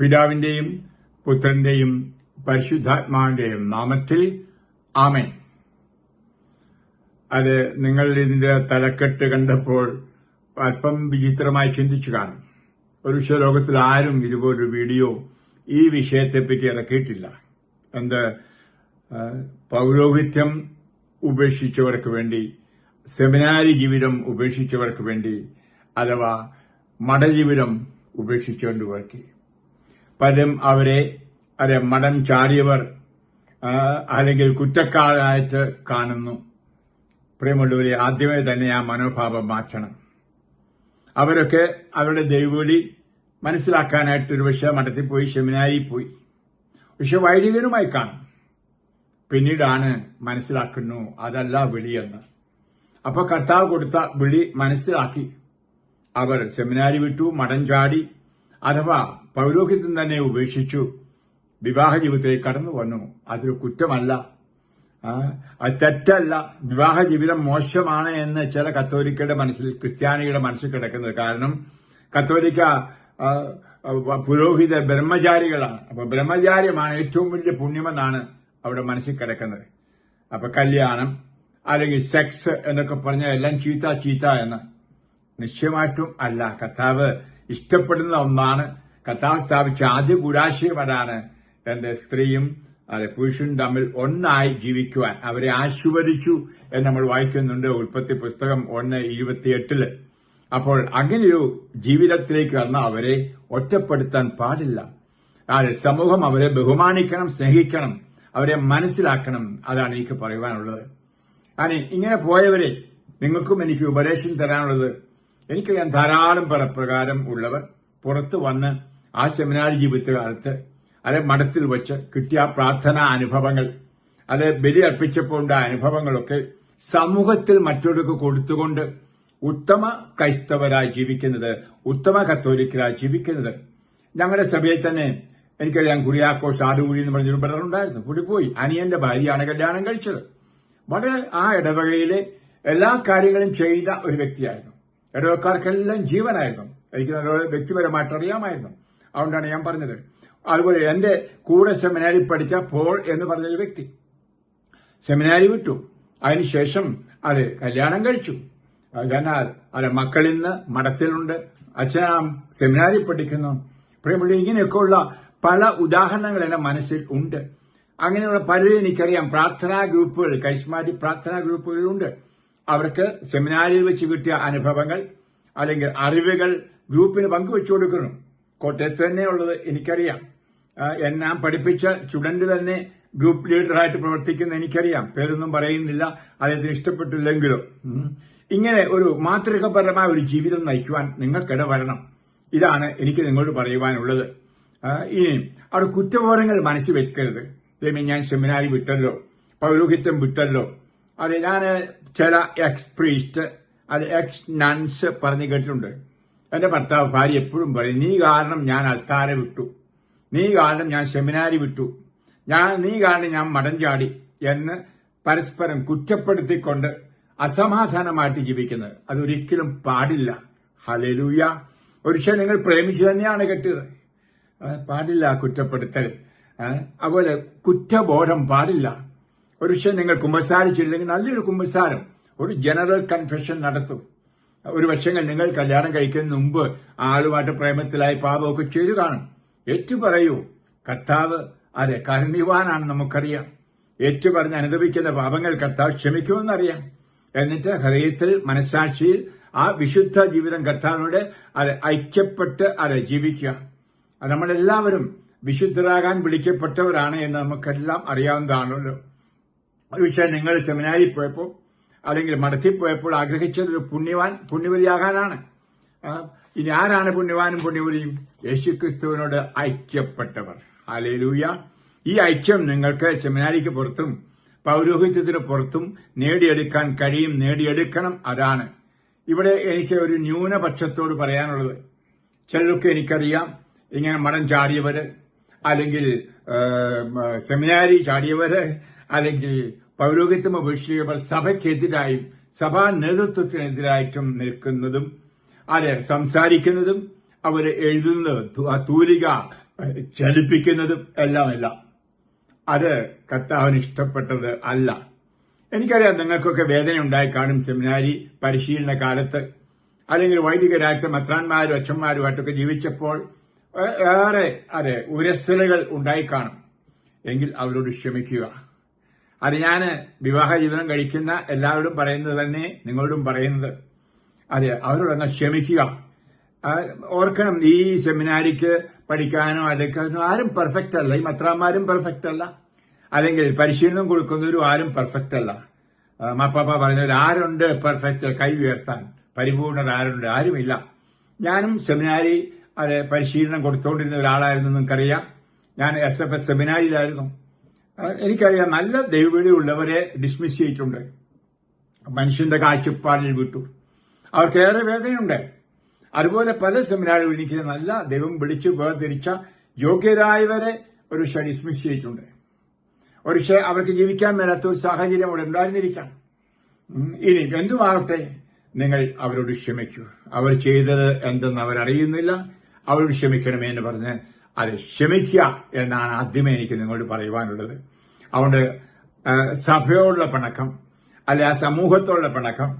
പിതാവിന്റെയും പുത്രന്റെയും പരിശുദ്ധാത്മാവിന്റെയും നാമത്തിൽ ആമേൻ. അത് നിങ്ങൾ ഇതിന്റെ തലക്കെട്ട് കണ്ടപ്പോൾ അല്പം വിചിത്രമായി ചിന്തിച്ചു കാണും. ഒരു ലോകത്തിൽ ആരും ഇതുപോലൊരു വീഡിയോ ഈ വിഷയത്തെപ്പറ്റി ഇറക്കിയിട്ടില്ല. എന്ത് പൗരോഹിത്യം ഉപേക്ഷിച്ചവർക്ക് വേണ്ടി സെമിനാരി ജീവിതം ഉപേക്ഷിച്ചവർക്ക് വേണ്ടി അഥവാ മഠജീവിതം ഉപേക്ഷിച്ചുകൊണ്ട് ഉപേക്ഷിച്ചുകൊണ്ടുവർക്ക് പലരും അവരെ അതെ മടം ചാടിയവർ അല്ലെങ്കിൽ കുറ്റക്കാരായിട്ട് കാണുന്നു. പ്രിയമുള്ളവരെ ആദ്യമേ തന്നെ ആ മനോഭാവം മാറ്റണം. അവരൊക്കെ അവരുടെ ദൈവവിളി മനസ്സിലാക്കാനായിട്ട് ഒരു പക്ഷേ മഠത്തിൽ പോയി സെമിനാരിൽ പോയി. പക്ഷെ വൈദികരുമായി കാണും. പിന്നീടാണ് മനസ്സിലാക്കുന്നു അതല്ല വിളിയെന്ന്. അപ്പോൾ കർത്താവ് കൊടുത്ത വിളി മനസ്സിലാക്കി. അവർ സെമിനാരി വിട്ടു മടം ചാടി അഥവാ പൗരോഹിത്യം തന്നെ ഉപേക്ഷിച്ചു വിവാഹ ജീവിതത്തിലേക്ക് കടന്നു വന്നു. അതൊരു കുറ്റമല്ല. തെറ്റല്ല. വിവാഹ ജീവിതം മോശമാണ് എന്ന് ചില കത്തോലിക്കയുടെ മനസ്സിൽ ക്രിസ്ത്യാനികളുടെ മനസ്സിൽ കിടക്കുന്നത്. കാരണം കത്തോലിക്ക പുരോഹിത ബ്രഹ്മചാരികളാണ്. അപ്പൊ ബ്രഹ്മചാര്യമാണ് ഏറ്റവും വലിയ പുണ്യമെന്നാണ് അവിടെ മനസ്സിൽ കിടക്കുന്നത്. അപ്പൊ കല്യാണം അല്ലെങ്കിൽ സെക്സ് എന്നൊക്കെ പറഞ്ഞാൽ എല്ലാം ചീത്ത ചീത്ത എന്ന്. നിശ്ചയമായിട്ടും അല്ല. കർത്താവ് ഇഷ്ടപ്പെടുന്ന ഒന്നാണ്. കർത്താവ് സ്ഥാപിച്ച ആദ്യ ഗുരാശയം അതാണ് തന്റെ സ്ത്രീയും അതെ പുരുഷനും തമ്മിൽ ഒന്നായി ജീവിക്കുവാൻ. അവരെ ആശുപരിച്ചു എന്ന് നമ്മൾ വായിക്കുന്നുണ്ട് ഉൽപ്പത്തി പുസ്തകം ഒന്ന് ഇരുപത്തിയെട്ടിൽ. അപ്പോൾ അങ്ങനെയൊരു ജീവിതത്തിലേക്ക് വന്ന അവരെ ഒറ്റപ്പെടുത്താൻ പാടില്ല. അതെ സമൂഹം അവരെ ബഹുമാനിക്കണം സ്നേഹിക്കണം അവരെ മനസ്സിലാക്കണം അതാണ് എനിക്ക് പറയുവാനുള്ളത്. അനി ഇങ്ങനെ പോയവരെ നിങ്ങൾക്കും എനിക്ക് ഉപദേശം തരാനുള്ളത്. എനിക്കറിയാം ധാരാളം പ്രകാരം ഉള്ളവർ പുറത്ത് വന്ന് ആ സെമിനാർ ജീവിത കാലത്ത് അത് മഠത്തിൽ വെച്ച് കിട്ടിയ പ്രാർത്ഥനാ അനുഭവങ്ങൾ അത് ബലി അർപ്പിച്ചപ്പോൾ ഉണ്ടായ അനുഭവങ്ങളൊക്കെ സമൂഹത്തിൽ മറ്റുള്ളവർക്ക് കൊടുത്തുകൊണ്ട് ഉത്തമ ക്രൈസ്തവരായി ജീവിക്കുന്നത് ഉത്തമ കത്തോലിക്കരായി ജീവിക്കുന്നത്. ഞങ്ങളുടെ സഭയിൽ തന്നെ എനിക്കറിയാം കുറിയാക്കോസ് ആടുകുഴി എന്ന് പറഞ്ഞൊരു ബ്രദർ ഉണ്ടായിരുന്നു. പുള്ളി പോയി. അനിയന്റെ ഭാര്യയാണ് കല്യാണം കഴിച്ചത്. വളരെ ആ ഇടവകയിലെ എല്ലാ കാര്യങ്ങളും ചെയ്ത ഒരു വ്യക്തിയായിരുന്നു. ഇടവക്കാർക്കെല്ലാം ജീവനായിരുന്നു. എനിക്ക് നല്ല വ്യക്തിപരമായിട്ട് അറിയാമായിരുന്നു. അതുകൊണ്ടാണ് ഞാൻ പറഞ്ഞത്. അതുപോലെ എന്റെ കൂടെ സെമിനാരി പഠിച്ച പോൾ എന്ന് പറഞ്ഞൊരു വ്യക്തി സെമിനാരി വിട്ടു. അതിനുശേഷം അത് കല്യാണം കഴിച്ചു. എന്നാൽ അത് മക്കളിന്ന് മഠത്തിലുണ്ട്. അച്ഛനാ സെമിനാരി പഠിക്കുന്നു. പ്രിയമുള്ള ഇങ്ങനെയൊക്കെയുള്ള പല ഉദാഹരണങ്ങൾ എന്റെ മനസ്സിൽ ഉണ്ട്. അങ്ങനെയുള്ള പലരും എനിക്കറിയാം. പ്രാർത്ഥനാ ഗ്രൂപ്പുകൾ കരിസ്മാറ്റി പ്രാർത്ഥനാ ഗ്രൂപ്പുകളുണ്ട് അവർക്ക് സെമിനാരിൽ വെച്ച് കിട്ടിയ അനുഭവങ്ങൾ അല്ലെങ്കിൽ അറിവുകൾ ഗ്രൂപ്പിന് പങ്കുവെച്ചു കൊടുക്കണം കോട്ടയത്ത് തന്നെയുള്ളത് എനിക്കറിയാം. എന്നാ പഠിപ്പിച്ച സ്റ്റുഡന്റ് തന്നെ ഗ്രൂപ്പ് ലീഡറായിട്ട് പ്രവർത്തിക്കുന്ന എനിക്കറിയാം. പേരൊന്നും പറയുന്നില്ല അദ്ദേഹത്തിന് ഇഷ്ടപ്പെട്ടില്ലെങ്കിലും. ഇങ്ങനെ ഒരു മാതൃകപരമായ ഒരു ജീവിതം നയിക്കുവാൻ നിങ്ങൾക്കിട വരണം. ഇതാണ് എനിക്ക് നിങ്ങളോട് പറയുവാനുള്ളത്. ഇനി അവിടെ കുറ്റബോധങ്ങൾ മനസ്സിൽ വെക്കരുത്. ഞാൻ സെമിനാരി വിട്ടല്ലോ. പൗരോഹിത്യം വിട്ടല്ലോ. അത് ഞാൻ ചില എക്സ് പ്രീസ്റ്റ് അത് എക്സ് നൺസ് പറഞ്ഞ് കേട്ടിട്ടുണ്ട്. എന്റെ ഭർത്താവ് ഭാര്യ എപ്പോഴും പറയും നീ കാരണം ഞാൻ അൽത്താര വിട്ടു. നീ കാരണം ഞാൻ സെമിനാരി വിട്ടു. ഞാൻ നീ കാരണം ഞാൻ മടം ചാടി എന്ന് പരസ്പരം കുറ്റപ്പെടുത്തിക്കൊണ്ട് അസമാധാനമായിട്ട് ജീവിക്കുന്നത്. അതൊരിക്കലും പാടില്ല. ഹലലൂയ ഒരു നിങ്ങൾ പ്രേമിച്ചു തന്നെയാണ് കെട്ടിയത്. പാടില്ല കുറ്റപ്പെടുത്തൽ. അതുപോലെ കുറ്റബോധം പാടില്ല. ഒരു നിങ്ങൾ കുമ്പസാരിച്ചില്ലെങ്കിൽ നല്ലൊരു കുമ്പസാരം. ഒരു ജനറൽ കൺഫെഷൻ നടത്തും. ഒരു പക്ഷെങ്കിൽ നിങ്ങൾ കല്യാണം കഴിക്കുന്ന മുമ്പ് ആളുമായിട്ട് പ്രേമത്തിലായി പാപമൊക്കെ ചെയ്തു കാണും. ഏറ്റു പറയൂ കർത്താവ് അതെ കരുണിവാനാണ് നമുക്കറിയാം. ഏറ്റു പറഞ്ഞ് അനുഭവിക്കുന്ന പാപങ്ങൾ കർത്താവ് ക്ഷമിക്കുമെന്നറിയാം. എന്നിട്ട് ഹൃദയത്തിൽ മനസാക്ഷിയിൽ ആ വിശുദ്ധ ജീവിതം കർത്താവിനോട് അത് ഐക്യപ്പെട്ട് അത് ജീവിക്കുക. നമ്മളെല്ലാവരും വിശുദ്ധരാകാൻ വിളിക്കപ്പെട്ടവരാണ് എന്ന് നമുക്കെല്ലാം അറിയാവുന്നതാണല്ലോ. ഒരു നിങ്ങൾ സെമിനാരിൽ പോയപ്പോൾ അല്ലെങ്കിൽ മഠത്തിൽ പോയപ്പോൾ ആഗ്രഹിച്ചത് ഒരു പുണ്യവാൻ പുണ്യവതിയാകാനാണ്. ഇനി ആരാണ് പുണ്യവാനും പുണ്യവതിയും? യേശു ക്രിസ്തുവിനോട് ഐക്യപ്പെട്ടവർ. ഹാലേലൂയ ഈ ഐക്യം നിങ്ങൾക്ക് സെമിനാരിക്ക് പുറത്തും പൗരോഹിത്യത്തിന് പുറത്തും നേടിയെടുക്കാൻ കഴിയും നേടിയെടുക്കണം അതാണ്. ഇവിടെ എനിക്ക് ഒരു ന്യൂനപക്ഷത്തോട് പറയാനുള്ളത്. ചിലർക്ക് എനിക്കറിയാം ഇങ്ങനെ മഠം ചാടിയവര് അല്ലെങ്കിൽ സെമിനാരി ചാടിയവര് അല്ലെങ്കിൽ പൗരോഹിത്യം ഉപേക്ഷിച്ചവർ സഭയ്ക്കെതിരായും സഭാ നേതൃത്വത്തിനെതിരായിട്ടും നിൽക്കുന്നതും അതെ സംസാരിക്കുന്നതും അവർ എഴുതുന്നത് തൂലിക ചലിപ്പിക്കുന്നതും എല്ലാമല്ല അത് കർത്താവിന് ഇഷ്ടപ്പെട്ടത് അല്ല. എനിക്കറിയാം നിങ്ങൾക്കൊക്കെ വേദന ഉണ്ടായി കാണും സെമിനാരി പരിശീലന കാലത്ത്. അല്ലെങ്കിൽ വൈദികരായിട്ട് മത്രാന്മാരും അച്ഛന്മാരുമായിട്ടൊക്കെ ജീവിച്ചപ്പോൾ ഏറെ അതെ ഉരസലുകൾ ഉണ്ടായിക്കാണും എങ്കിൽ അവരോട് ക്ഷമിക്കുക. അത് ഞാൻ വിവാഹ ജീവിതം കഴിക്കുന്ന എല്ലാവരോടും പറയുന്നത് തന്നെ നിങ്ങളോടും പറയുന്നത്. അതെ അവരോടങ്ങ് ക്ഷമിക്കുക. ഓർക്കണം ഈ സെമിനാരിക്ക് പഠിക്കാനോ അല്ലെങ്കിൽ ആരും പെർഫെക്റ്റ് അല്ല. ഈ മത്രാന്മാരും പെർഫെക്റ്റ് അല്ല. അല്ലെങ്കിൽ പരിശീലനം കൊടുക്കുന്നവരും ആരും പെർഫെക്റ്റ് അല്ല. മാപ്പാപ്പ പറഞ്ഞവർ ആരുണ്ട് പെർഫെക്റ്റ് കൈ ഉയർത്താൻ. പരിപൂർണർ ആരുണ്ട്? ആരുമില്ല. ഞാനും സെമിനാരി അതെ പരിശീലനം കൊടുത്തുകൊണ്ടിരുന്ന ഒരാളായിരുന്നു നിങ്ങൾക്കറിയാം. ഞാൻ എസ് എഫ് എസ് സെമിനാരിയിലായിരുന്നു എനിക്കറിയാം നല്ല ദൈവവിളി ഉള്ളവരെ ഡിസ്മിസ് ചെയ്തിട്ടുണ്ട്. മനുഷ്യന്റെ കാഴ്ചപ്പാടിൽ വിട്ടു. അവർക്കേറെ വേദനയുണ്ട്. അതുപോലെ പല സെമിനാറുകളിൽ എനിക്ക് നല്ല ദൈവം വിളിച്ച് വേർതിരിച്ച യോഗ്യരായവരെ ഒരു പക്ഷേ ഡിസ്മിസ് ചെയ്തിട്ടുണ്ട്. ഒരു പക്ഷേ അവർക്ക് ജീവിക്കാൻ മേലാത്ത ഒരു സാഹചര്യം അവിടെ ഉണ്ടായിരുന്നിരിക്കാം. ഇനി എന്തുമാകട്ടെ നിങ്ങൾ അവരോട് ക്ഷമിക്കൂ. അവർ ചെയ്തത് എന്തെന്ന് അവരറിയുന്നില്ല. അവരോട് ക്ഷമിക്കണമേ എന്ന് പറഞ്ഞ് അത് ക്ഷമിക്കുക എന്നാണ് ആദ്യമേ എനിക്ക് നിങ്ങളോട് പറയുവാനുള്ളത്. അതുകൊണ്ട് സഭയോടുള്ള പിണക്കം അല്ലെ ആ സമൂഹത്തോടുള്ള പണക്കം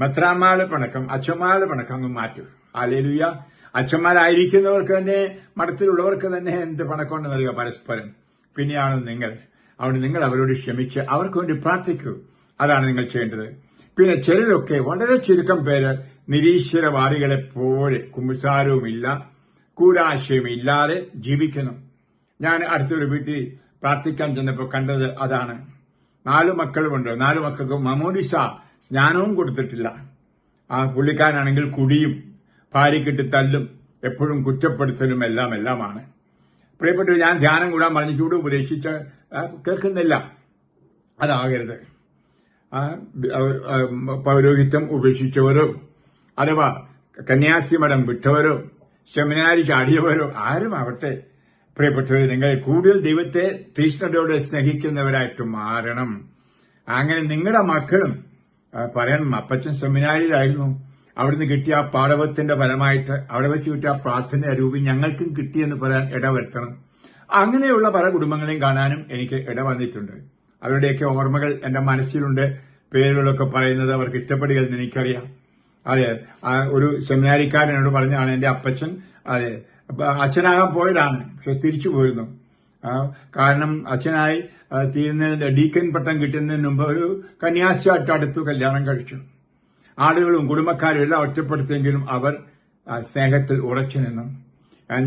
മെത്രാമാരുടെ പണക്കം അച്ഛന്മാരുടെ പിണക്കം അങ്ങ് മാറ്റൂ. ആലേലുയ അച്ഛന്മാരായിരിക്കുന്നവർക്ക് തന്നെ മഠത്തിലുള്ളവർക്ക് തന്നെ എന്ത് പണക്കമുണ്ടെന്ന് അറിയുക പരസ്പരം. പിന്നെയാണ് നിങ്ങൾ. അതുകൊണ്ട് നിങ്ങൾ അവരോട് ക്ഷമിച്ച് അവർക്ക് വേണ്ടി പ്രാർത്ഥിക്കൂ. അതാണ് നിങ്ങൾ ചെയ്യേണ്ടത്. പിന്നെ ചിലരൊക്കെ വളരെ ചുരുക്കം പേര് നിരീശ്വരവാദികളെ പോലെ കുമ്പസാരവുമില്ല. കൂടാശയമില്ലാതെ ജീവിക്കുന്നു. ഞാൻ അടുത്തൊരു വീട്ടിൽ പ്രാർത്ഥിക്കാൻ ചെന്നപ്പോൾ കണ്ടത് അതാണ്. നാലു മക്കളുമുണ്ട്. നാലു മക്കൾക്ക് മമോനിസ സ്നാനവും കൊടുത്തിട്ടില്ല. ആ പുള്ളിക്കാരനാണെങ്കിൽ കുടിയും ഭാര്യക്കിട്ട് തല്ലും എപ്പോഴും കുറ്റപ്പെടുത്തലും എല്ലാം എല്ലാമാണ്. പ്രിയപ്പെട്ട ഞാൻ ധ്യാനം കൂടാൻ പറഞ്ഞു ചൂട് ഉപദേശിച്ച കേൾക്കുന്നില്ല. അതാകരുത്. പൗരോഹിത്യം ഉപേക്ഷിച്ചവരോ അഥവാ കന്യാസിമഠം വിട്ടവരോ സെമിനാരി അടിയവരോ ആരുമാവട്ടെ? പ്രിയപ്പെട്ടവർ നിങ്ങൾ കൂടുതൽ ദൈവത്തെ തീഷ്ണതയോടെ സ്നേഹിക്കുന്നവരായിട്ട് മാറണം. അങ്ങനെ നിങ്ങളുടെ മക്കളും പറയണം അപ്പച്ചൻ സെമിനാരിയിലായിരുന്നു. അവിടുന്ന് കിട്ടിയ ആ പാടവത്തിന്റെ ഫലമായിട്ട് അവിടെ വെച്ച് കിട്ടിയ ആ പ്രാർത്ഥന രൂപി ഞങ്ങൾക്കും കിട്ടിയെന്ന് പറയാൻ ഇടവരുത്തണം. അങ്ങനെയുള്ള പല കുടുംബങ്ങളെയും കാണാനും എനിക്ക് ഇടവന്നിട്ടുണ്ട് അവരുടെയൊക്കെ ഓർമ്മകൾ എന്റെ മനസ്സിലുണ്ട്. പേരുകളൊക്കെ പറയുന്നത് അവർക്ക് ഇഷ്ടപ്പെടുകയെന്ന് എനിക്കറിയാം. അതെ ഒരു ഒരു സെമിനാരിക്കാരനോട് പറഞ്ഞാണ് എന്റെ അപ്പച്ചൻ അതെ അച്ഛനാകാൻ പോയതാണ് പക്ഷെ തിരിച്ചു പോയിരുന്നു. കാരണം അച്ഛനായി തീരുന്ന ഡീക്കൻ പട്ടം കിട്ടുന്നതിന് മുമ്പ് ഒരു കന്യാസിയായിട്ട് അടുത്തു കല്യാണം കഴിച്ചു. ആളുകളും കുടുംബക്കാരും എല്ലാം ഒറ്റപ്പെടുത്തിയെങ്കിലും അവർ സ്നേഹത്തിൽ ഉറച്ചു നിന്നു.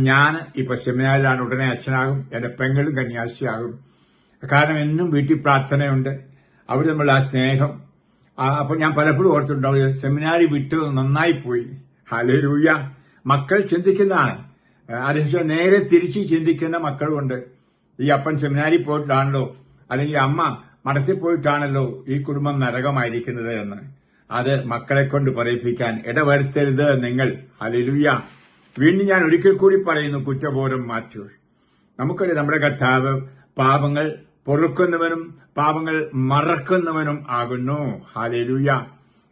ഞാൻ ഇപ്പൊ സെമിനാരിലാണ് ഉടനെ അച്ഛനാകും എന്റെ പെങ്ങളും കന്യാസിയാകും കാരണം എന്നും വീട്ടിൽ പ്രാർത്ഥനയുണ്ട്. അവർ തമ്മിലുള്ള ആ സ്നേഹം ആ, അപ്പൊ ഞാൻ പലപ്പോഴും ഓർത്തിട്ടുണ്ടാവും സെമിനാരി വിട്ട് നന്നായി പോയി ഹലരൂയ മക്കൾ ചിന്തിക്കുന്നതാണ്. അതിനുശേഷം നേരെ തിരിച്ച് ചിന്തിക്കുന്ന മക്കളുമുണ്ട് ഈ അപ്പൻ സെമിനാരി പോയിട്ടാണല്ലോ അല്ലെങ്കിൽ അമ്മ മടത്തിൽ പോയിട്ടാണല്ലോ ഈ കുടുംബം നരകമായിരിക്കുന്നത് എന്ന്. അത് മക്കളെ കൊണ്ട് പറയിപ്പിക്കാൻ ഇടവരുത്തരുത് നിങ്ങൾ. ഹലലുയ വീണ്ടും ഞാൻ ഒരിക്കൽ കൂടി പറയുന്നു കുറ്റബോധം മാറ്റൂ. നമുക്കറിയാം നമ്മുടെ കർത്താവ് പാപങ്ങൾ പൊറുക്കുന്നവനും പാപങ്ങൾ മറക്കുന്നവനും ആകുന്നു. ഹാലേലൂയ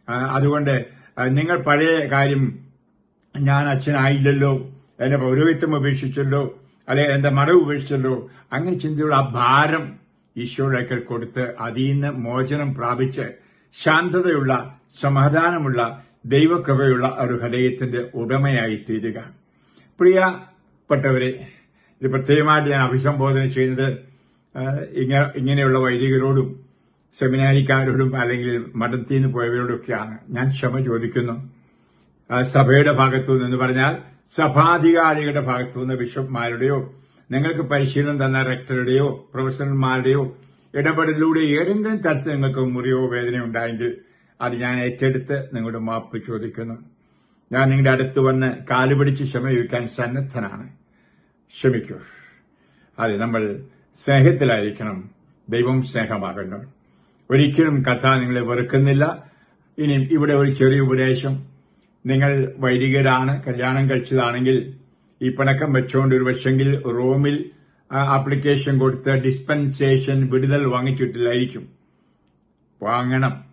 അതുകൊണ്ട് നിങ്ങൾ പഴയ കാര്യം ഞാൻ അച്ഛനായില്ലല്ലോ. എന്റെ പൗരോഹിത്യം ഉപേക്ഷിച്ചല്ലോ. അല്ലെ എന്റെ മടവ് ഉപേക്ഷിച്ചല്ലോ. അങ്ങനെ ചിന്തയുള്ള ആ ഭാരം ഈശോയുടെ കൊടുത്ത് അതിൽ നിന്ന് മോചനം പ്രാപിച്ച് ശാന്തതയുള്ള സമാധാനമുള്ള ദൈവകൃപയുള്ള ഒരു ഹൃദയത്തിന്റെ ഉടമയായി തീരുക. പ്രിയപ്പെട്ടവരെ ഇത് പ്രത്യേകമായിട്ട് ഞാൻ അഭിസംബോധന ചെയ്യുന്നത് ഇങ്ങനെയുള്ള വൈദികരോടും സെമിനാരിക്കാരോടും അല്ലെങ്കിൽ മഠത്തിൽ നിന്ന് പോയവരോടൊക്കെയാണ് ഞാൻ ക്ഷമ ചോദിക്കുന്നു. സഭയുടെ ഭാഗത്തു നിന്ന് പറഞ്ഞാൽ സഭാധികാരികളുടെ ഭാഗത്തു നിന്ന് ബിഷപ്പ്മാരുടെയോ നിങ്ങൾക്ക് പരിശീലനം തന്ന റെക്ടറുടെയോ പ്രൊഫസർമാരുടെയോ ഇടപെടലിലൂടെ ഏതെങ്കിലും തരത്തിൽ നിങ്ങൾക്ക് മുറിയോ വേദനയോ ഉണ്ടായെങ്കിൽ അത് ഞാൻ ഏറ്റെടുത്ത് നിങ്ങളുടെ മാപ്പ് ചോദിക്കുന്നു. ഞാൻ നിങ്ങളുടെ അടുത്ത് വന്ന് കാലുപിടിച്ച് ക്ഷമ ചോദിക്കാൻ സന്നദ്ധനാണ്. ക്ഷമിക്കൂ. അതെ നമ്മൾ സ്നേഹത്തിലായിരിക്കണം. ദൈവം സ്നേഹമാകണം ഒരിക്കലും കഥ നിങ്ങളെ വെറുക്കുന്നില്ല. ഇനി ഇവിടെ ഒരു ചെറിയ ഉപദേശം. നിങ്ങൾ വൈദികരാണ് കല്യാണം കഴിച്ചതാണെങ്കിൽ ഈ പിണക്കം വെച്ചുകൊണ്ട് ഒരു പക്ഷെങ്കിൽ റോമിൽ ആപ്ലിക്കേഷൻ കൊടുത്ത് ഡിസ്പെൻസേഷൻ വിടുതൽ വാങ്ങിച്ചിട്ടില്ലായിരിക്കും. വാങ്ങണം.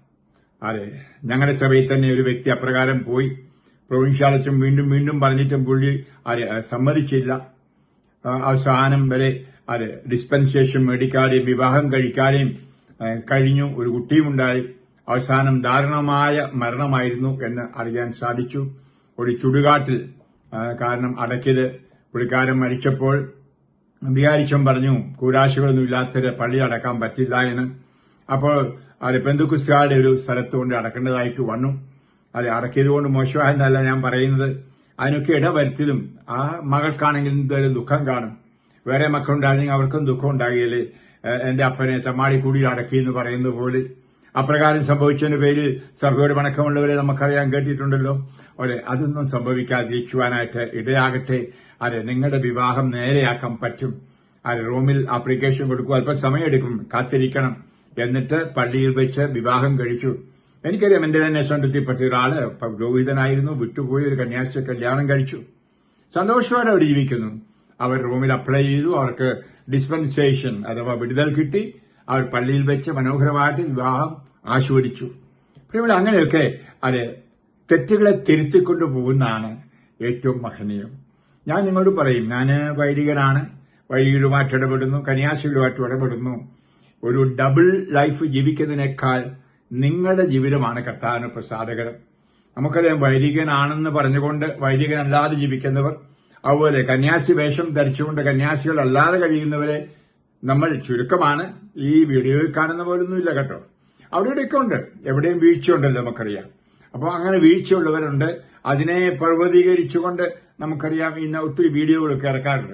അതെ ഞങ്ങളുടെ സഭയിൽ തന്നെ ഒരു വ്യക്തി അപ്രകാരം പോയി പ്രൊവിൻഷ്യാലച്ചും വീണ്ടും വീണ്ടും പറഞ്ഞിട്ടും പുള്ളി സമ്മതിച്ചില്ല. അവസാനം വരെ അത് ഡിസ്പെൻസേഷൻ മേടിക്കാതെയും വിവാഹം കഴിക്കാതെയും കഴിഞ്ഞു. ഒരു കുട്ടിയുമുണ്ടായി. അവസാനം ദാരുണമായ മരണമായിരുന്നു എന്ന് അറിയാൻ സാധിച്ചു. ഒരു ചുടുകാട്ടിൽ കാരണം അടക്കിയത്. പുള്ളിക്കാരൻ മരിച്ചപ്പോൾ വികാരിച്ചൻ പറഞ്ഞു കൂരാശികളൊന്നും ഇല്ലാത്തവരെ പള്ളി അടക്കാൻ പറ്റില്ല എന്ന്. അപ്പോൾ അത് പെന്തുക്കുസ്കാരുടെ ഒരു സ്ഥലത്ത് കൊണ്ട് അടക്കേണ്ടതായിട്ട് വന്നു. അത് അടക്കിയത് കൊണ്ട് മോശമായെന്നല്ല ഞാൻ പറയുന്നത്. അതിനൊക്കെ ഇടവരുത്തിലും ആ മകൾക്കാണെങ്കിൽ എന്തൊരു ദുഃഖം കാണും. വേറെ മക്കളുണ്ടായിരുന്നെങ്കിൽ അവർക്കും ദുഃഖം ഉണ്ടാകില്ലേ എന്റെ അപ്പനെ തമ്മാടിക്കൂടിയിൽ അടക്കി എന്ന് പറയുന്ന പോലെ. അപ്രകാരം സംഭവിച്ചതിന്റെ പേരിൽ സഭയോട് വണക്കമുള്ളവരെ നമുക്കറിയാൻ കേട്ടിട്ടുണ്ടല്ലോ. അതെ അതൊന്നും സംഭവിക്കാതിരിക്കുവാനായിട്ട് ഇടയാകട്ടെ. അതെ നിങ്ങളുടെ വിവാഹം നേരെയാക്കാൻ പറ്റും. അത് റൂമിൽ ആപ്ലിക്കേഷൻ കൊടുക്കും. അല്പം സമയമെടുക്കും. കാത്തിരിക്കണം. എന്നിട്ട് പള്ളിയിൽ വെച്ച് വിവാഹം കഴിച്ചു. എനിക്കറിയാം എന്റെ തന്നെ സ്വന്തത്തിൽപ്പെട്ട ഒരാൾ പുരോഹിതനായിരുന്നു. വിട്ടുപോയി ഒരു കന്യാസ്ത്രീ കല്യാണം കഴിച്ചു. സന്തോഷത്തോടെ അവർ ജീവിക്കുന്നു. അവർ റൂമിൽ അപ്ലൈ ചെയ്തു. അവർക്ക് ഡിസ്പെൻസേഷൻ അഥവാ വിടുതൽ കിട്ടി. അവർ പള്ളിയിൽ വെച്ച് മനോഹരമായിട്ട് വിവാഹം ആസ്വദിച്ചു. പ്രിയമുള്ള അങ്ങനെയൊക്കെ അത് തെറ്റുകളെ തിരുത്തിക്കൊണ്ടു പോകുന്നതാണ് ഏറ്റവും മഹനീയം. ഞാൻ നിങ്ങളോട് പറയും ഞാൻ വൈദികനാണ്. വൈദികരുമായിട്ട് ഇടപെടുന്നു കന്യാസികളുമായിട്ട് ഇടപെടുന്നു. ഒരു ഡബിൾ ലൈഫ് ജീവിക്കുന്നതിനേക്കാൾ നിങ്ങളുടെ ജീവിതമാണ് കർത്താവിന് പ്രസാദകരം. നമുക്കറിയാം വൈദികനാണെന്ന് പറഞ്ഞുകൊണ്ട് വൈദികനല്ലാതെ ജീവിക്കുന്നവർ അതുപോലെ കന്യാസി വേഷം ധരിച്ചുകൊണ്ട് കന്യാസികൾ അല്ലാതെ കഴിയുന്നവരെ നമ്മൾ ചുരുക്കമാണ് ഈ വീഡിയോയിൽ കാണുന്ന പോലൊന്നുമില്ല കേട്ടോ. അവിടെയൊക്കെ ഉണ്ട്. എവിടെയും വീഴ്ചയുണ്ടല്ലോ നമുക്കറിയാം. അപ്പോൾ അങ്ങനെ വീഴ്ചയുള്ളവരുണ്ട്. അതിനെ പർവതീകരിച്ചുകൊണ്ട് നമുക്കറിയാം ഇന്ന് ഒത്തിരി വീഡിയോകളൊക്കെ ഇറക്കാറുണ്ട്.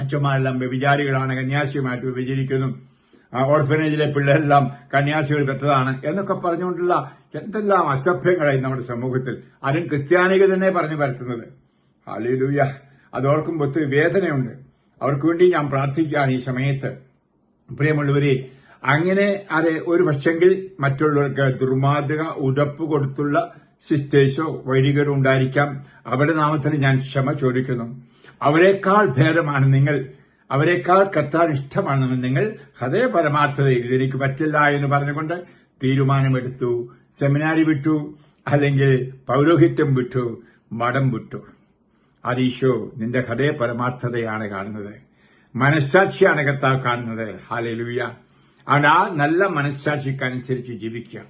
അച്ഛന്മാരെല്ലാം വ്യഭിചാരികളാണ് കന്യാസിയുമായിട്ട് വിഭജിക്കുന്നു ഓർഫനേജിലെ പിള്ളേരെല്ലാം കന്യാസികൾ പെട്ടതാണ് എന്നൊക്കെ പറഞ്ഞുകൊണ്ടുള്ള എന്തെല്ലാം അസഭ്യങ്ങളായി നമ്മുടെ സമൂഹത്തിൽ. അതും ക്രിസ്ത്യാനികൾ തന്നെ പറഞ്ഞു പരത്തുന്നത്. ഹാലിലൂയ അതോർക്കുമ്പോൾ ഒത്തിരി വേദനയുണ്ട്. അവർക്ക് വേണ്ടി ഞാൻ പ്രാർത്ഥിക്കുകയാണ് ഈ സമയത്ത്. പ്രിയമുള്ളവരെ അങ്ങനെ അത് ഒരു പക്ഷെങ്കിൽ മറ്റുള്ളവർക്ക് ദുർമാതൃക ഉടപ്പ് കൊടുത്തുള്ള സിസ്റ്റേഴ്സോ വൈദികരോ ഉണ്ടായിരിക്കാം. അവരുടെ നാമത്തിൽ ഞാൻ ക്ഷമ ചോദിക്കുന്നു. അവരെക്കാൾ ഭേദമാണ് നിങ്ങൾ. അവരെക്കാൾ കത്താൻ ഇഷ്ടമാണ് നിങ്ങൾ. ഹൃദയ പരമാർത്ഥതയിൽ ഇതെനിക്ക് പറ്റില്ല എന്ന് പറഞ്ഞുകൊണ്ട് തീരുമാനമെടുത്തു. സെമിനാരി വിട്ടു. അല്ലെങ്കിൽ പൗരോഹിത്യം വിട്ടു. മഠം വിട്ടു. അതീശോ നിന്റെ ഹൃദയ പരമാർത്ഥതയാണ് കാണുന്നത്. മനസ്സാക്ഷിയാണ് കർത്താവ് കാണുന്നത്. ഹാലലൂയ അവൻ ആ നല്ല മനസ്സാക്ഷിക്കനുസരിച്ച് ജീവിക്കുക.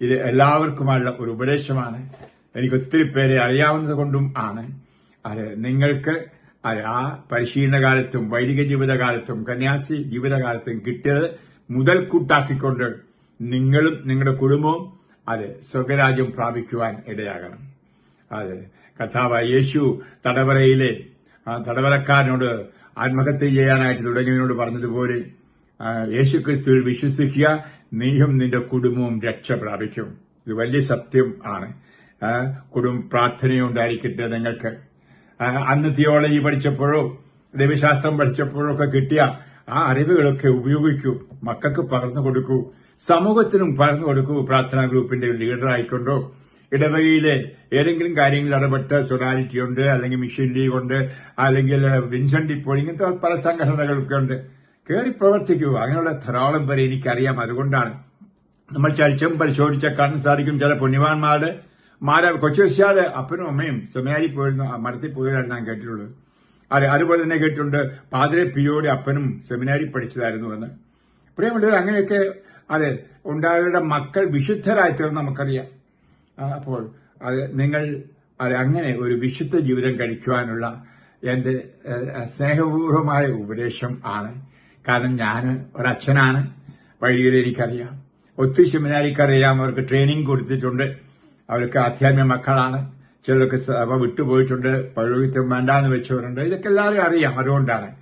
ഇത് എല്ലാവർക്കുമുള്ള ഒരു ഉപദേശമാണ്. എനിക്ക് ഒത്തിരി പേരെ അറിയാവുന്നത് കൊണ്ടും ആണ്. അത് നിങ്ങൾക്ക് ആ പരിശീലന കാലത്തും വൈദിക ജീവിതകാലത്തും കന്യാസി ജീവിതകാലത്തും കിട്ടിയത് മുതൽക്കൂട്ടാക്കിക്കൊണ്ട് നിങ്ങളും നിങ്ങളുടെ കുടുംബവും അത് സ്വർഗരാജ്യം പ്രാപിക്കുവാൻ ഇടയാകണം. അതെ കർത്താവ് യേശു തടവറയിലെ തടവരക്കാരനോട് ആത്മഹത്യ ചെയ്യാനായിട്ട് തുടങ്ങിയതിനോട് പറഞ്ഞതുപോലെ യേശു ക്രിസ്തുവിൽ വിശ്വസിക്കുക നീയും നിന്റെ കുടുംബവും രക്ഷ പ്രാപിക്കും. ഇത് വലിയ സത്യം ആണ്. കുടുംബ പ്രാർത്ഥനയുണ്ടായിരിക്കട്ടെ നിങ്ങൾക്ക്. അന്ന് തിയോളജി പഠിച്ചപ്പോഴോ ദൈവശാസ്ത്രം പഠിച്ചപ്പോഴോ ഒക്കെ കിട്ടിയ ആ അറിവുകളൊക്കെ ഉപയോഗിക്കൂ. മക്കൾക്ക് പകർന്നു കൊടുക്കൂ. സമൂഹത്തിനും പകർന്നു കൊടുക്കൂ പ്രാർത്ഥനാ ഗ്രൂപ്പിന്റെ ലീഡർ ആയിക്കൊണ്ടോ ഇടവകയിലെ ഏതെങ്കിലും കാര്യങ്ങളിൽ ഇടപെട്ട് സൊറാലിറ്റി ഉണ്ട് അല്ലെങ്കിൽ മിഷൻ ലീഗ് ഉണ്ട് അല്ലെങ്കിൽ വിൻസെന്റ് ഇപ്പോൾ ഇങ്ങനത്തെ പല സംഘടനകളൊക്കെ ഉണ്ട്. കയറി പ്രവർത്തിക്കൂ. അങ്ങനെയുള്ള ധാരാളം പേരെ എനിക്കറിയാം. അതുകൊണ്ടാണ് നമ്മൾ ചരിച്ചം പരിശോധിച്ചാൽ കാണാൻ സാധിക്കും ചില പുണ്യവാന്മാരുടെ. മാരാ കൊച്ചുവശാൽ അപ്പനും അമ്മയും സെമിനാരി പോയിരുന്നു. മരത്തിൽ പോയതാണ് ഞാൻ കേട്ടിട്ടുള്ളത്. അതെ അതുപോലെ തന്നെ കേട്ടിട്ടുണ്ട്. പാതിരെ പിയോടെ അപ്പനും സെമിനാരി പഠിച്ചതായിരുന്നു എന്ന്. പ്രിയമുള്ളവർ അങ്ങനെയൊക്കെ അതെ ഉണ്ടായവരുടെ മക്കൾ വിശുദ്ധരായി തീർന്ന് നമുക്കറിയാം. അപ്പോൾ അത് നിങ്ങൾ അത് അങ്ങനെ ഒരു വിശുദ്ധ ജീവിതം കഴിക്കുവാനുള്ള എന്റെ സ്നേഹപൂർവമായ ഉപദേശം ആണ്. കാരണം ഞാൻ ഒരച്ഛനാണ്. വൈദികരെ എനിക്കറിയാം. ഒത്തിരി സെമിനാരിക്കറിയാം. അവർക്ക് ട്രെയിനിങ് കൊടുത്തിട്ടുണ്ട്. അവർക്ക് ആധ്യാത്മിക മക്കളാണ്. ചിലർക്ക് സഭ വിട്ടുപോയിട്ടുണ്ട്. പൗരോഹിത്യം വേണ്ടാന്ന് വെച്ചവരുണ്ട്. ഇതൊക്കെ എല്ലാവരും അറിയാം. അതുകൊണ്ടാണ്.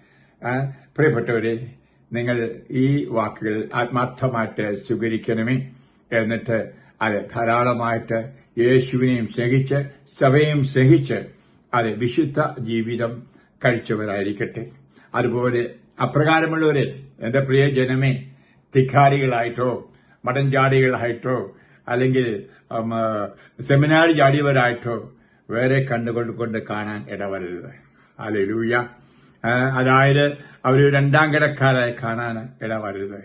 പ്രിയപ്പെട്ടവരെ നിങ്ങൾ ഈ വാക്കുകൾ ആത്മാർത്ഥമായിട്ട് സ്വീകരിക്കണമേ. എന്നിട്ട് അത് ധാരാളമായിട്ട് യേശുവിനെയും സ്നേഹിച്ച് സഭയും സ്നേഹിച്ച് അത് വിശുദ്ധ ജീവിതം കഴിച്ചവരായിരിക്കട്ടെ. അതുപോലെ അപ്രകാരമുള്ളവരെ എന്റെ പ്രിയ ജനമേ ധിക്കാരികളായിട്ടോ മടഞ്ചാടികളായിട്ടോ അല്ലെങ്കിൽ സെമിനാരി ചാടിയവരായിട്ടോ വേറെ കണ്ടുകൊണ്ട് കൊണ്ട് കാണാൻ ഇടവരരുത്. അല്ലെ ലൂയ അതായത് അവർ രണ്ടാം കിടക്കാരായി കാണാൻ ഇടവരരുത്.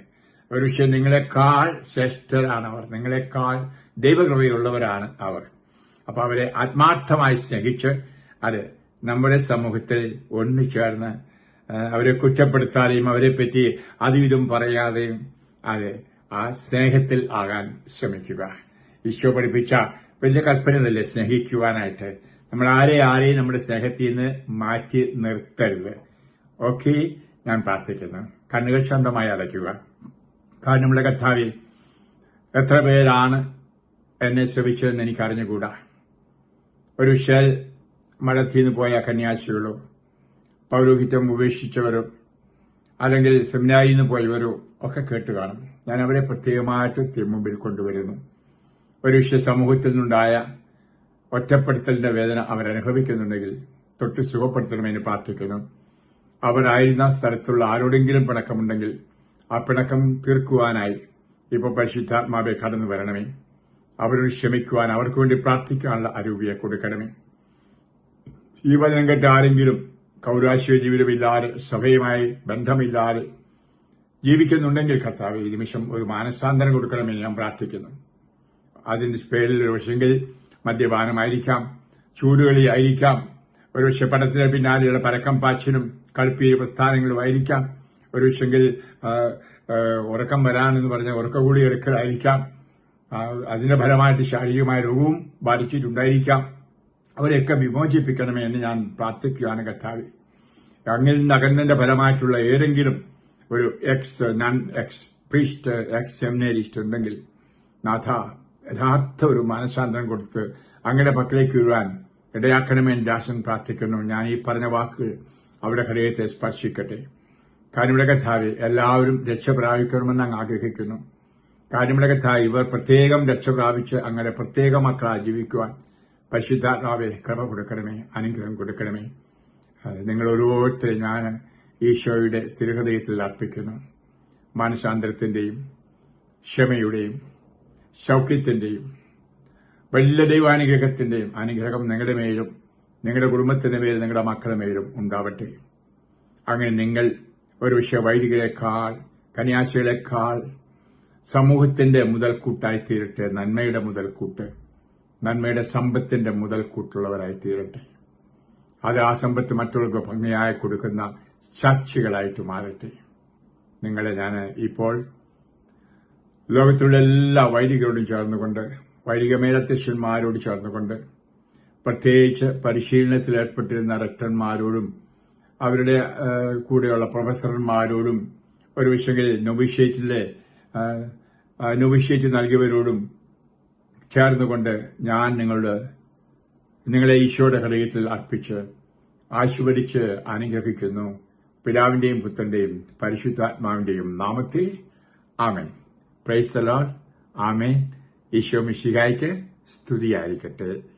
ഒരു പക്ഷേ നിങ്ങളെക്കാൾ ശ്രേഷ്ഠരാണ് അവർ. നിങ്ങളെക്കാൾ ദൈവകൃപയുള്ളവരാണ് അവർ. അപ്പൊ അവരെ ആത്മാർത്ഥമായി സ്നേഹിച്ച് അത് നമ്മുടെ സമൂഹത്തിൽ ഒന്നു ചേർന്ന് അവരെ കുറ്റപ്പെടുത്താതെയും അവരെ പറ്റി അതും പറയാതെയും അത് ആ സ്നേഹത്തിൽ ആകാൻ ശ്രമിക്കുക. ഈശോ പഠിപ്പിച്ച വലിയ കൽപ്പന തന്നെ സ്നേഹിക്കുവാനായിട്ട്. നമ്മൾ ആരെ ആരെയും നമ്മുടെ സ്നേഹത്തിൽ നിന്ന് മാറ്റി നിർത്തരുത്. ഓക്കെ ഞാൻ പ്രാർത്ഥിക്കുന്നു. കണ്ണുകൾ ശാന്തമായി അടയ്ക്കുക. കാരണം നമ്മുടെ കഥാവിൽ എത്ര പേരാണ് എന്നെ ശ്രമിച്ചതെന്ന് എനിക്ക് അറിഞ്ഞുകൂടാ ഒരു ഷെൽ മഴത്തിന്ന് പോയ കന്യാസികളോ പൗരോഹിത്യം ഉപേക്ഷിച്ചവരോ അല്ലെങ്കിൽ സെമിനാരിൽ നിന്ന് പോയവരോ ഒക്കെ കേട്ട് കാണും. ഞാൻ അവരെ പ്രത്യേകമായിട്ട് തിരുമുമ്പിൽ കൊണ്ടുവരുന്നു. ഒരു വിശ്വ സമൂഹത്തിൽ നിന്നുണ്ടായ ഒറ്റപ്പെടുത്തലിന്റെ വേദന അവരനുഭവിക്കുന്നുണ്ടെങ്കിൽ തൊട്ട് സുഖപ്പെടുത്തണമെന്ന് പ്രാർത്ഥിക്കുന്നു. അവരായിരുന്ന സ്ഥലത്തുള്ള ആരോടെങ്കിലും പിണക്കമുണ്ടെങ്കിൽ ആ പിണക്കം തീർക്കുവാനായി ഇപ്പോൾ പരിശുദ്ധാത്മാവെ കടന്നു വരണമേ. അവരോട് ക്ഷമിക്കുവാൻ അവർക്ക് വേണ്ടി പ്രാർത്ഥിക്കാനുള്ള അരൂപിയെ കൊടുക്കണമേ. ഈ വചനം കേട്ട് ആരെങ്കിലും കൗരാശിയ ജീവിതമില്ലാതെ സഭയുമായി ബന്ധമില്ലാതെ ജീവിക്കുന്നുണ്ടെങ്കിൽ കർത്താവ് ഈ നിമിഷം ഒരു മാനസാന്തരം കൊടുക്കണമെന്ന് ഞാൻ പ്രാർത്ഥിക്കുന്നു. അതിന്റെ പേരിൽ ഒരുപക്ഷെങ്കിൽ മദ്യപാനമായിരിക്കാം ചൂടുകളി ആയിരിക്കാം ഒരുപക്ഷെ പടത്തിന് പിന്നാലെയുള്ള പരക്കം പാച്ചിലും കളിപ്പീര് പ്രസ്ഥാനങ്ങളുമായിരിക്കാം ആ, ഉറക്കം വരാനെന്ന് പറഞ്ഞ ഉറക്കകൂടി എടുക്കലായിരിക്കാം. ആ, അതിന്റെ ഫലമായിട്ട് ശാരീരികമായ രോഗവും ബാധിച്ചിട്ടുണ്ടായിരിക്കാം. അവരെയൊക്കെ വിമോചിപ്പിക്കണമേ എന്ന് ഞാൻ പ്രാർത്ഥിക്കുകയാണ് കർത്താവ്. അങ്ങിൽ നിന്ന് ഫലമായിട്ടുള്ള ഏതെങ്കിലും ഒരു ex nun ex priest ex seminarist ഉണ്ടെങ്കിൽ നാഥ യഥാർത്ഥ ഒരു മനസാന്തരം കൊടുത്ത് അങ്ങയുടെ പക്കലേക്ക് വീഴാൻ ഇടയാക്കണമേ എന്ന് ആശം പ്രാർത്ഥിക്കുന്നു. ഞാൻ ഈ പറഞ്ഞ വാക്കുകൾ അവരുടെ ഹൃദയത്തെ സ്പർശിക്കട്ടെ. കാര്യങ്ങളുടെ കഥാവി എല്ലാവരും രക്ഷ പ്രാപിക്കണമെന്ന് അങ്ങ് ആഗ്രഹിക്കുന്നു. കാര്യങ്ങളുടെ കഥാവി ഇവർ പ്രത്യേകം രക്ഷ പ്രാപിച്ച് അങ്ങനെ പ്രത്യേക മക്കളായി ജീവിക്കുവാൻ. പരിശുദ്ധാത്മാവെ കൃപ കൊടുക്കണമേ അനുഗ്രഹം കൊടുക്കണമേ. നിങ്ങൾ ഓരോരുത്തരെയും ഞാൻ ഈശോയുടെ തിരുഹൃദയത്തിൽ അർപ്പിക്കുന്നു. മാനസാന്തരത്തിന്റെയും ക്ഷമയുടെയും സൗഖ്യത്തിന്റെയും വലിയ ദൈവാനുഗ്രഹത്തിന്റെയും അനുഗ്രഹം നിങ്ങളുടെ മേലും നിങ്ങളുടെ കുടുംബത്തിന്റെ മേലും നിങ്ങളുടെ മക്കളുടെ മേലും ഉണ്ടാവട്ടെ. അങ്ങനെ നിങ്ങൾ ഒരു വിഷയ വൈദികരെക്കാൾ കന്യാസികളെക്കാൾ സമൂഹത്തിന്റെ മുതൽക്കൂട്ടായി തീരട്ടെ നന്മയുടെ മുതൽക്കൂട്ട് നന്മയുടെ സമ്പത്തിന്റെ മുതൽക്കൂട്ടുള്ളവരായി തീരട്ടെ അത് ആ സമ്പത്ത് മറ്റുള്ളവർക്ക് ഭംഗിയായി കൊടുക്കുന്ന സാക്ഷികളായിട്ട് മാറട്ടെ. നിങ്ങളെ ഞാൻ ഇപ്പോൾ ലോകത്തിലുള്ള എല്ലാ വൈദികരോടും ചേർന്നുകൊണ്ട് വൈദിക മേലധ്യക്ഷന്മാരോട് ചേർന്നുകൊണ്ട് പ്രത്യേകിച്ച് പരിശീലനത്തിൽ ഏർപ്പെട്ടിരുന്ന റക്ടന്മാരോടും അവരുടെ കൂടെയുള്ള പ്രൊഫസർമാരോടും ഒരു വിഷയത്തിൽ നൊവിഷ്യേറ്റിലെ നൊവിഷ്യേറ്റ് നൽകിയവരോടും ചേർന്നുകൊണ്ട് ഞാൻ നിങ്ങളുടെ നിങ്ങളെ ഈശോയുടെ ഹൃദയത്തിൽ അർപ്പിച്ച് ആശീർവദിച്ച് അനുഗ്രഹിക്കുന്നു. പിതാവിന്റെയും പുത്രന്റെയും പരിശുദ്ധാത്മാവിന്റെയും നാമത്തിൽ ആമേൻ. Praise lord. ആമേൻ. ഈശോ മിഷികായ്ക്ക് സ്തുതിയായിരിക്കട്ടെ.